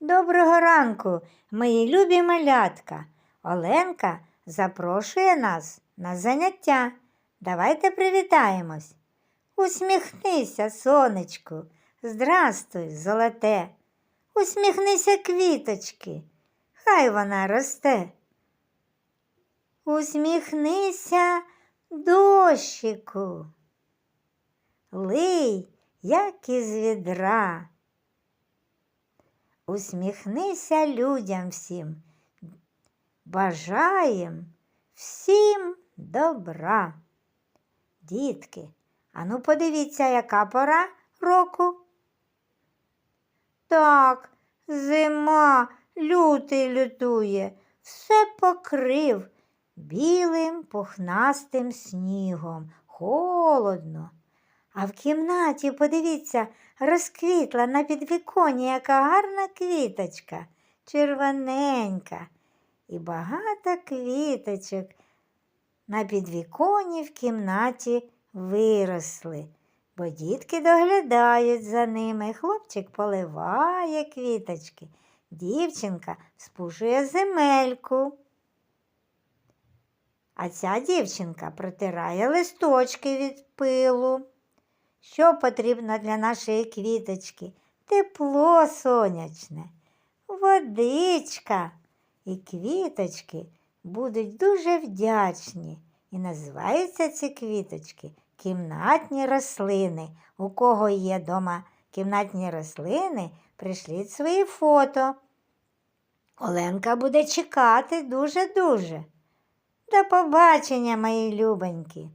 Доброго ранку, мої любі малятка. Оленка запрошує нас на заняття. Давайте привітаємось. Усміхнися, сонечку. Здрастуй, золоте. Усміхнися, квіточки. Хай вона росте. Усміхнися, дощику. Лий, як із відра. Усміхнися людям всім. Бажаєм всім добра. Дітки, ану подивіться, яка пора року. Так, зима, лютий лютує, все покрив білим пухнастим снігом. Холодно. А в кімнаті, подивіться, розквітла на підвіконні яка гарна квіточка, червоненька. І багато квіточок на підвіконні в кімнаті виросли, бо дітки доглядають за ними. Хлопчик поливає квіточки, дівчинка спушує земельку. А ця дівчинка протирає листочки від пилу. Що потрібно для нашої квіточки? Тепло сонячне, водичка. І квіточки будуть дуже вдячні. І називаються ці квіточки кімнатні рослини. У кого є вдома кімнатні рослини, пришліть свої фото. Оленка буде чекати дуже-дуже. До побачення, мої любоньки.